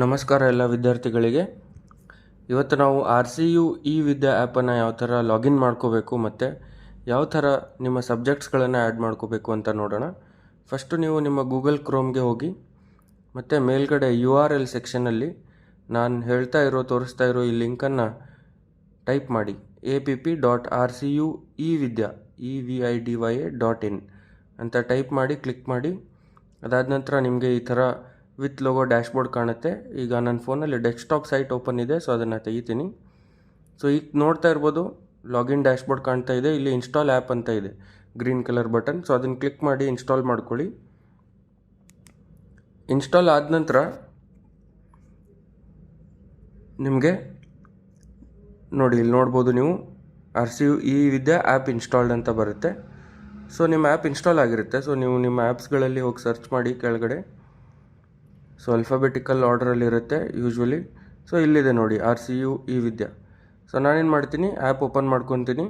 ನಮಸ್ಕಾರ ಎಲ್ಲ ವಿದ್ಯಾರ್ಥಿಗಳಿಗೆ. ಇವತ್ತು ನಾವು R C U E Vidya ಆ್ಯಪನ್ನು ಯಾವ ಥರ ಲಾಗಿನ್ ಮಾಡ್ಕೋಬೇಕು ಮತ್ತು ಯಾವ ಥರ ನಿಮ್ಮ ಸಬ್ಜೆಕ್ಟ್ಸ್ಗಳನ್ನು ಆ್ಯಡ್ ಮಾಡ್ಕೋಬೇಕು ಅಂತ ನೋಡೋಣ. ಫಸ್ಟು ನೀವು ನಿಮ್ಮ ಗೂಗಲ್ ಕ್ರೋಮ್ಗೆ ಹೋಗಿ ಮತ್ತು ಮೇಲ್ಗಡೆ ಯು ಆರ್ ಎಲ್ ಸೆಕ್ಷನಲ್ಲಿ ನಾನು ಹೇಳ್ತಾ ಇರೋ, ತೋರಿಸ್ತಾ ಇರೋ ಈ ಲಿಂಕನ್ನು ಟೈಪ್ ಮಾಡಿ. A P P dot R C U E Vidya E V I D Y A dot in ಅಂತ ಟೈಪ್ ಮಾಡಿ, ಕ್ಲಿಕ್ ಮಾಡಿ. ಅದಾದ ನಂತರ ನಿಮಗೆ ಈ ಥರ ವಿತ್ ಲೋಗೋ ಡ್ಯಾಶ್ಬೋರ್ಡ್ ಕಾಣುತ್ತೆ. ಈಗ ನನ್ನ ಫೋನಲ್ಲಿ ಡೆಸ್ಕ್ಟಾಪ್ ಸೈಟ್ ಓಪನ್ ಇದೆ, ಸೊ ಅದನ್ನು ತೆಗಿತೀನಿ. ಸೊ ಈಗ ನೋಡ್ತಾ ಇರ್ಬೋದು, ಲಾಗಿನ್ ಡ್ಯಾಶ್ಬೋರ್ಡ್ ಕಾಣ್ತಾ ಇದೆ, ಇಲ್ಲಿ ಇನ್ಸ್ಟಾಲ್ ಆ್ಯಪ್ ಅಂತ ಇದೆ, ಗ್ರೀನ್ ಕಲರ್ ಬಟನ್. ಸೊ ಅದನ್ನು ಕ್ಲಿಕ್ ಮಾಡಿ ಇನ್ಸ್ಟಾಲ್ ಮಾಡ್ಕೊಳ್ಳಿ. ಇನ್ಸ್ಟಾಲ್ ಆದ ನಂತರ ನಿಮಗೆ ನೋಡಿ, ಇಲ್ಲಿ ನೋಡ್ಬೋದು ನೀವು ಆರ್ ಸಿ ಯು ಈ ವಿದ್ಯಾ ಆ್ಯಪ್ ಇನ್ಸ್ಟಾಲ್ಡ್ ಅಂತ ಬರುತ್ತೆ. ಸೊ ನಿಮ್ಮ ಆ್ಯಪ್ ಇನ್ಸ್ಟಾಲ್ ಆಗಿರುತ್ತೆ. ಸೊ ನೀವು ನಿಮ್ಮ ಆ್ಯಪ್ಸ್ಗಳಲ್ಲಿ ಹೋಗಿ ಸರ್ಚ್ ಮಾಡಿ ಕೆಳಗಡೆ. ಸೊ ಅಲ್ಫಾಬೆಟಿಕಲ್ ಆರ್ಡ್ರಲ್ಲಿರುತ್ತೆ ಯೂಶ್ವಲಿ ಸೊ ಇಲ್ಲಿದೆ ನೋಡಿ ಆರ್ ಸಿ ಯು ಈ ವಿದ್ಯಾ. ಸೊ ನಾನೇನು ಮಾಡ್ತೀನಿ ಆ್ಯಪ್ ಓಪನ್ ಮಾಡ್ಕೊತೀನಿ.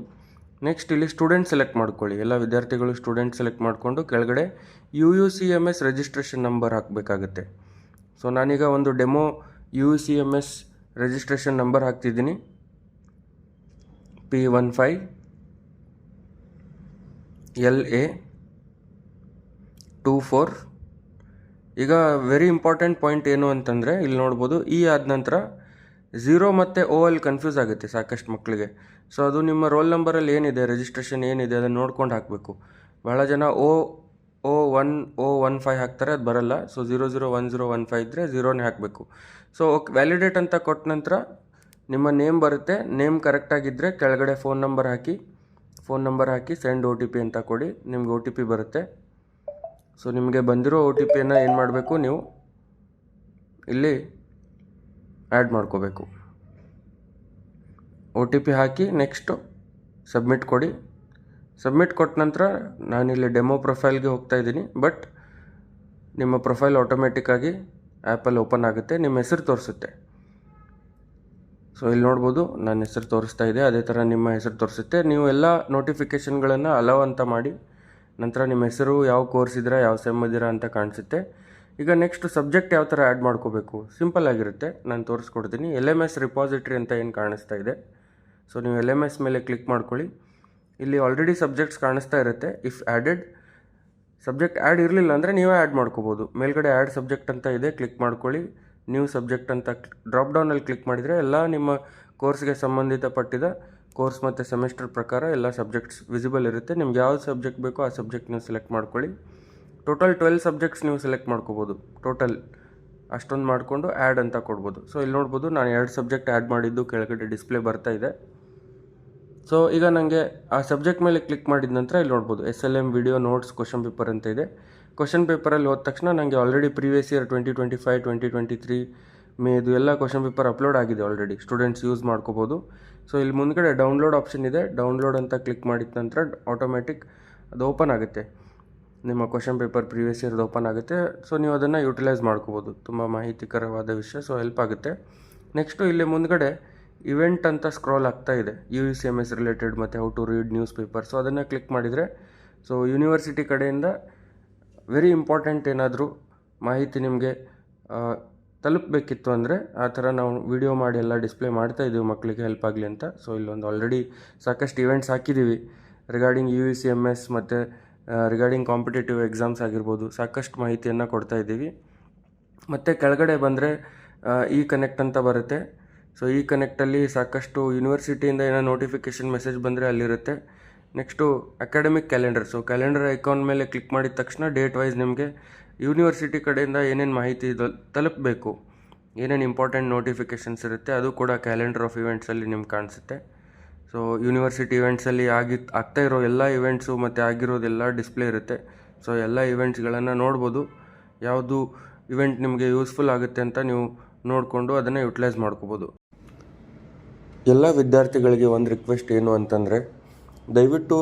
ನೆಕ್ಸ್ಟ್ ಇಲ್ಲಿ ಸ್ಟೂಡೆಂಟ್ ಸೆಲೆಕ್ಟ್ ಮಾಡ್ಕೊಳ್ಳಿ. ಎಲ್ಲ ವಿದ್ಯಾರ್ಥಿಗಳು ಸ್ಟೂಡೆಂಟ್ ಸೆಲೆಕ್ಟ್ ಮಾಡಿಕೊಂಡು ಕೆಳಗಡೆ U U C M S registration number ಹಾಕಬೇಕಾಗತ್ತೆ. ಸೊ ನಾನೀಗ ಒಂದು demo U U C M S registration number ಹಾಕ್ತಿದ್ದೀನಿ. P one five L A two four ಈಗ ವೆರಿ ಇಂಪಾರ್ಟೆಂಟ್ ಪಾಯಿಂಟ್ ಏನು ಅಂತಂದರೆ ಇಲ್ಲಿ ನೋಡ್ಬೋದು ಇ ಆದ ನಂತರ ಝೀರೋ ಮತ್ತು ಓ ಅಲ್ಲಿ ಕನ್ಫ್ಯೂಸ್ ಆಗುತ್ತೆ ಸಾಕಷ್ಟು ಮಕ್ಕಳಿಗೆ ಸೊ ಅದು ನಿಮ್ಮ ರೋಲ್ ನಂಬರಲ್ಲಿ ಏನಿದೆ ರಿಜಿಸ್ಟ್ರೇಷನ್ ಏನಿದೆ ಅದನ್ನು ನೋಡ್ಕೊಂಡು ಹಾಕಬೇಕು. ಭಾಳ ಜನ O O one O one five ಹಾಕ್ತಾರೆ, ಅದು ಬರಲ್ಲ. So zero zero one zero one five ಇದ್ದರೆ ಝೀರೋನೇ ಹಾಕಬೇಕು. ಸೊ ಓಕೆ ವ್ಯಾಲಿಡೇಟ್ ಅಂತ ಕೊಟ್ಟ ನಂತರ ನಿಮ್ಮ ನೇಮ್ ಬರುತ್ತೆ ನೇಮ್ ಕರೆಕ್ಟಾಗಿದ್ದರೆ ಕೆಳಗಡೆ ಫೋನ್ ನಂಬರ್ ಹಾಕಿ ಫೋನ್ ನಂಬರ್ ಹಾಕಿ ಸೆಂಡ್ ಓ ಟಿ ಪಿ ಅಂತ ಕೊಡಿ, ನಿಮ್ಗೆ ಒ ಟಿ ಪಿ ಬರುತ್ತೆ. ಸೊ ನಿಮಗೆ ಬಂದಿರೋ ಒ ಟಿ ಪಿಯನ್ನು ಏನು ಮಾಡಬೇಕು ನೀವು? ಇಲ್ಲಿ ಆ್ಯಡ್ ಮಾಡ್ಕೋಬೇಕು. ಒ ಟಿ ಪಿ ಹಾಕಿ ನೆಕ್ಸ್ಟು ಸಬ್ಮಿಟ್ ಕೊಡಿ. ಸಬ್ಮಿಟ್ ಕೊಟ್ಟ ನಂತರ ನಾನಿಲ್ಲಿ ಡೆಮೋ ಪ್ರೊಫೈಲ್ಗೆ ಹೋಗ್ತಾ ಇದ್ದೀನಿ. ಬಟ್ ನಿಮ್ಮ ಪ್ರೊಫೈಲ್ ಆಟೋಮೆಟಿಕ್ಕಾಗಿ ಆ್ಯಪಲ್ಲಿ ಓಪನ್ ಆಗುತ್ತೆ. ನಿಮ್ಮ ಹೆಸರು ತೋರಿಸುತ್ತೆ. ಸೊ ಇಲ್ಲಿ ನೋಡ್ಬೋದು ನನ್ನ ಹೆಸರು ತೋರಿಸ್ತಾ ಇದೆ. ಅದೇ ಥರ ನಿಮ್ಮ ಹೆಸರು ತೋರಿಸುತ್ತೆ. ನೀವು ಎಲ್ಲ ನೋಟಿಫಿಕೇಷನ್ಗಳನ್ನು ಅಲೋ ಅಂತ ಮಾಡಿ ನಂತರ ನಿಮ್ಮ ಹೆಸರು, ಯಾವ ಕೋರ್ಸ್ ಇದ್ದೀರಾ, ಯಾವ ಸೆಮ್ ಇದ್ದೀರಾ ಅಂತ ಕಾಣಿಸುತ್ತೆ. ಈಗ ನೆಕ್ಸ್ಟ್ ಸಬ್ಜೆಕ್ಟ್ ಯಾವ ಥರ ಆ್ಯಡ್ ಮಾಡ್ಕೋಬೇಕು? ಸಿಂಪಲ್ ಆಗಿರುತ್ತೆ. ನಾನು ತೋರಿಸ್ಕೊಡ್ತೀನಿ. ಎಲ್ ಎಂ ಎಸ್ ರಿಪಾಸಿಟ್ರಿ ಅಂತ ಏನು ಕಾಣಿಸ್ತಾ ಇದೆ? ಸೊ ನೀವು ಎಲ್ ಎಂ ಎಸ್ ಮೇಲೆ ಕ್ಲಿಕ್ ಮಾಡ್ಕೊಳ್ಳಿ. ಇಲ್ಲಿ ಆಲ್ರೆಡಿ ಸಬ್ಜೆಕ್ಟ್ಸ್ ಕಾಣಿಸ್ತಾ ಇರುತ್ತೆ. ಇಫ್ ಆ್ಯಡೆಡ್ ಸಬ್ಜೆಕ್ಟ್ ಆ್ಯಡ್ ಇರಲಿಲ್ಲ ಅಂದರೆ ನೀವೇ ಆ್ಯಡ್ ಮಾಡ್ಕೋಬೋದು. ಮೇಲ್ಗಡೆ ಆ್ಯಡ್ ಸಬ್ಜೆಕ್ಟ್ ಅಂತ ಇದೆ ಕ್ಲಿಕ್ ಮಾಡ್ಕೊಳ್ಳಿ. ನ್ಯೂ ಸಬ್ಜೆಕ್ಟ್ ಅಂತ ಡ್ರಾಪ್ ಡೌನಲ್ಲಿ ಕ್ಲಿಕ್ ಮಾಡಿದರೆ ಎಲ್ಲ ನಿಮ್ಮ ಕೋರ್ಸ್ಗೆ ಸಂಬಂಧಿತಪಟ್ಟಿದ ಕೋರ್ಸ್ ಮತ್ತು ಸೆಮಿಸ್ಟರ್ ಪ್ರಕಾರ ಎಲ್ಲ ಸಬ್ಜೆಕ್ಟ್ಸ್ ವಿಸಿಬಲ್ ಇರುತ್ತೆ. ನಿಮ್ಗೆ ಯಾವ ಸಬ್ಜೆಕ್ಟ್ ಬೇಕೋ ಆ ಸಬ್ಜೆಕ್ಟ್ ನೀವು ಸೆಲೆಕ್ಟ್ ಮಾಡ್ಕೊಳ್ಳಿ. ಟೋಟಲ್ ಟ್ವೆಲ್ ಸಬ್ಜೆಕ್ಟ್ಸ್ ನೀವು ಸೆಲೆಕ್ಟ್ ಮಾಡ್ಕೋಬೋದು. ಟೋಟಲ್ ಅಷ್ಟೊಂದು ಮಾಡಿಕೊಂಡು ಆ್ಯಡ್ ಅಂತ ಕೊಡ್ಬೋದು. ಸೊ ಇಲ್ಲಿ ನೋಡ್ಬೋದು ನಾನು ಎರಡು ಸಬ್ಜೆಕ್ಟ್ ಆ್ಯಡ್ ಮಾಡಿದ್ದು, ಕೆಳಗಡೆ ಡಿಸ್ಪ್ಲೇ ಬರ್ತಾ ಇದೆ. ಸೊ ಈಗ ನನಗೆ ಆ ಸಬ್ಜೆಕ್ಟ್ ಮೇಲೆ ಕ್ಲಿಕ್ ಮಾಡಿದ ನಂತರ ಇಲ್ಲಿ ನೋಡ್ಬೋದು S L M video notes question paper ಅಂತ ಇದೆ. ಕ್ವಶನ್ ಪೇಪರಲ್ಲಿ ಹೋದ ತಕ್ಷಣ ನನಗೆ already previous year twenty twenty five twenty twenty three May ಇದು ಎಲ್ಲ ಕ್ವಶನ್ ಪೇಪರ್ ಅಪ್ಲೋಡ್ ಆಗಿದೆ ಆಲ್ರೆಡಿ ಸ್ಟೂಡೆಂಟ್ಸ್ ಯೂಸ್ ಮಾಡ್ಕೋಬೋದು. ಸೊ ಇಲ್ಲಿ ಮುಂದ್ಗಡೆ ಡೌನ್ಲೋಡ್ ಆಪ್ಷನ್ ಇದೆ. ಡೌನ್ಲೋಡ್ ಅಂತ ಕ್ಲಿಕ್ ಮಾಡಿದ ನಂತರ ಆಟೋಮೆಟಿಕ್ ಅದು ಓಪನ್ ಆಗುತ್ತೆ. ನಿಮ್ಮ ಕ್ವಶನ್ ಪೇಪರ್ ಪ್ರೀವಿಯಸ್ ಇಯರ್ದು ಓಪನ್ ಆಗುತ್ತೆ. ಸೊ ನೀವು ಅದನ್ನು ಯೂಟಿಲೈಸ್ ಮಾಡ್ಕೋಬೋದು. ತುಂಬ ಮಾಹಿತಿಕರವಾದ ವಿಷಯ ಸೊ ಹೆಲ್ಪ್ ಆಗುತ್ತೆ. ನೆಕ್ಸ್ಟು ಇಲ್ಲಿ ಮುಂದ್ಗಡೆ ಇವೆಂಟ್ ಅಂತ ಸ್ಕ್ರಾಲ್ ಆಗ್ತಾ ಇದೆ. U U C M S related ಮತ್ತು how to read newspaper so ಅದನ್ನು ಕ್ಲಿಕ್ ಮಾಡಿದರೆ ಸೊ ಯೂನಿವರ್ಸಿಟಿ ಕಡೆಯಿಂದ ವೆರಿ ಇಂಪಾರ್ಟೆಂಟ್ ಏನಾದರೂ ಮಾಹಿತಿ ನಿಮಗೆ ತಲುಪಬೇಕಿತ್ತು ಅಂದರೆ ಆ ಥರ ನಾವು ವಿಡಿಯೋ ಮಾಡಿ ಎಲ್ಲ ಡಿಸ್ಪ್ಲೇ ಮಾಡ್ತಾ ಇದ್ದೀವಿ ಮಕ್ಕಳಿಗೆ ಹೆಲ್ಪ್ ಆಗಲಿ ಅಂತ. ಸೊ ಇಲ್ಲೊಂದು ಆಲ್ರೆಡಿ ಸಾಕಷ್ಟು ಇವೆಂಟ್ಸ್ ಹಾಕಿದ್ದೀವಿ. Regarding U C M S ಮತ್ತು ರಿಗಾರ್ಡಿಂಗ್ ಕಾಂಪಿಟೇಟಿವ್ ಎಕ್ಸಾಮ್ಸ್ ಆಗಿರ್ಬೋದು, ಸಾಕಷ್ಟು ಮಾಹಿತಿಯನ್ನು ಕೊಡ್ತಾ ಇದ್ದೀವಿ. ಮತ್ತು ಕೆಳಗಡೆ ಬಂದರೆ ಇ ಕನೆಕ್ಟ್ ಅಂತ ಬರುತ್ತೆ. ಸೊ ಈ ಕನೆಕ್ಟಲ್ಲಿ ಸಾಕಷ್ಟು ಯೂನಿವರ್ಸಿಟಿಯಿಂದ ಏನೋ ನೋಟಿಫಿಕೇಷನ್ ಮೆಸೇಜ್ ಬಂದರೆ ಅಲ್ಲಿರುತ್ತೆ. Next academic calendar so calendar icon ಮೇಲೆ ಕ್ಲಿಕ್ ಮಾಡಿದ ತಕ್ಷಣ ಡೇಟ್ ವೈಸ್ ನಿಮಗೆ ಯೂನಿವರ್ಸಿಟಿ ಕಡೆಯಿಂದ ಏನೇನು ಮಾಹಿತಿ ತಲುಪಬೇಕು, ಏನೇನು ಇಂಪಾರ್ಟೆಂಟ್ ನೋಟಿಫಿಕೇಷನ್ಸ್ ಇರುತ್ತೆ, ಅದು ಕೂಡ ಕ್ಯಾಲೆಂಡರ್ ಆಫ್ ಇವೆಂಟ್ಸಲ್ಲಿ ನಿಮ್ಗೆ ಕಾಣಿಸುತ್ತೆ. ಸೊ ಯೂನಿವರ್ಸಿಟಿ ಇವೆಂಟ್ಸಲ್ಲಿ ಆಗಿ, ಆಗ್ತಾ ಇರೋ ಎಲ್ಲ ಇವೆಂಟ್ಸು ಮತ್ತು ಆಗಿರೋದೆಲ್ಲ ಡಿಸ್ಪ್ಲೇ ಇರುತ್ತೆ. ಸೊ ಎಲ್ಲ ಇವೆಂಟ್ಸ್ಗಳನ್ನು ನೋಡ್ಬೋದು. ಯಾವುದು ಇವೆಂಟ್ ನಿಮಗೆ ಯೂಸ್ಫುಲ್ ಆಗುತ್ತೆ ಅಂತ ನೀವು ನೋಡಿಕೊಂಡು ಅದನ್ನು ಯುಟಿಲೈಸ್ ಮಾಡ್ಕೋಬೋದು. ಎಲ್ಲ ವಿದ್ಯಾರ್ಥಿಗಳಿಗೆ ಒಂದು ರಿಕ್ವೆಸ್ಟ್ ಏನು ಅಂತಂದರೆ, ದಯವಿಟ್ಟು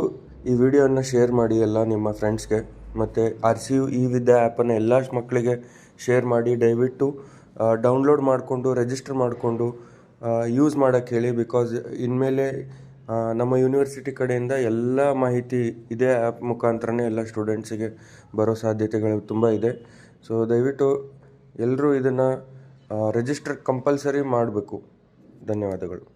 ಈ ವಿಡಿಯೋನ ಶೇರ್ ಮಾಡಿ ಎಲ್ಲ ನಿಮ್ಮ ಫ್ರೆಂಡ್ಸ್ಗೆ ಮತ್ತು ಆರ್ ಸಿ ಯು ಈ ವಿದ್ಯಾ ಆ್ಯಪನ್ನು ಎಲ್ಲ ಮಕ್ಕಳಿಗೆ ಶೇರ್ ಮಾಡಿ ದಯವಿಟ್ಟು ಡೌನ್ಲೋಡ್ ಮಾಡಿಕೊಂಡು ರಿಜಿಸ್ಟರ್ ಮಾಡಿಕೊಂಡು ಯೂಸ್ ಮಾಡೋಕ್ಕೆ ಹೇಳಿ ಬಿಕಾಸ್ ಇನ್ಮೇಲೆ ನಮ್ಮ ಯೂನಿವರ್ಸಿಟಿ ಕಡೆಯಿಂದ ಎಲ್ಲ ಮಾಹಿತಿ ಇದೇ ಆ್ಯಪ್ ಮುಖಾಂತರನೇ ಎಲ್ಲ ಸ್ಟೂಡೆಂಟ್ಸಿಗೆ ಬರೋ ಸಾಧ್ಯತೆಗಳು ತುಂಬ ಇದೆ. ಸೊ ದಯವಿಟ್ಟು ಎಲ್ಲರೂ ಇದನ್ನು ರಿಜಿಸ್ಟರ್ ಕಂಪಲ್ಸರಿ ಮಾಡಬೇಕು. ಧನ್ಯವಾದಗಳು.